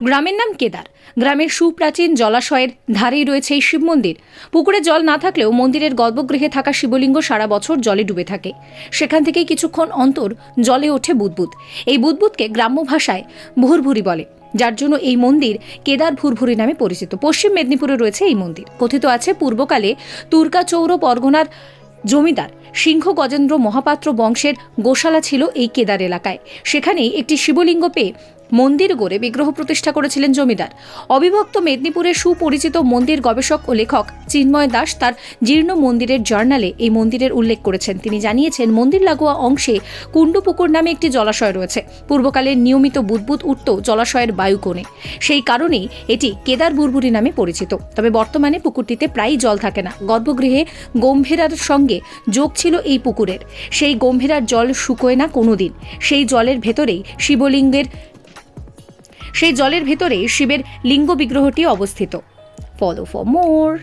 গ্রামের নাম কেদার। গ্রামের সুপ্রাচীন জলাশয়ের ধারেই রয়েছে এই শিব মন্দির। পুকুরে জল না থাকলেও মন্দিরের গর্ভগৃহে থাকা শিবলিঙ্গ সারা বছর জলে ডুবে থাকে। সেখান থেকেই কিছুক্ষণ অন্তর জলে ওঠে বুদবুদ। এই বুদবুদকে গ্রাম্য ভাষায় ভুরভুরি বলে, যার জন্য এই মন্দির কেদার ভুরভুরি নামে পরিচিত। পশ্চিম মেদিনীপুরে রয়েছে এই মন্দির। কথিত আছে, পূর্বকালে তুর্কা চৌর পরগনার জমিদার সিংহ গজেন্দ্র মহাপাত্র বংশের গোশালা ছিল এই কেদার এলাকায়। সেখানেই একটি শিবলিঙ্গ পেয়ে মন্দির গড়ে বিগ্রহ প্রতিষ্ঠা করেছিলেন জমিদার। অবিভক্ত মেদিনীপুরের সুপরিচিত মন্দির গবেষক ও লেখক চিন্ময় দাস তার জীর্ণ মন্দিরের জার্নালে এই মন্দিরের উল্লেখ করেছেন। তিনি জানিয়েছেন, মন্দির লাগোয়া অংশে কুণ্ডুপুকুর নামে একটি জলাশয় রয়েছে। পূর্বকালে নিয়মিত বুদবুদ উঠত জলাশয়ের বায়ুকোণে সেই কারণেই এটি কেদার বুরবুরি নামে পরিচিত। তবে বর্তমানে পুকুরটিতে প্রায়ই জল থাকে না। গর্ভগৃহে গম্ভীরার সঙ্গে যোগ ছিল এই পুকুরের। সেই গম্ভীরার জল শুকোয় না কোনোদিন। সেই জলের ভেতরেই শিবলিঙ্গের সেই জলের ভেতরে শিবের লিঙ্গ বিগ্রহটি অবস্থিত। Follow for more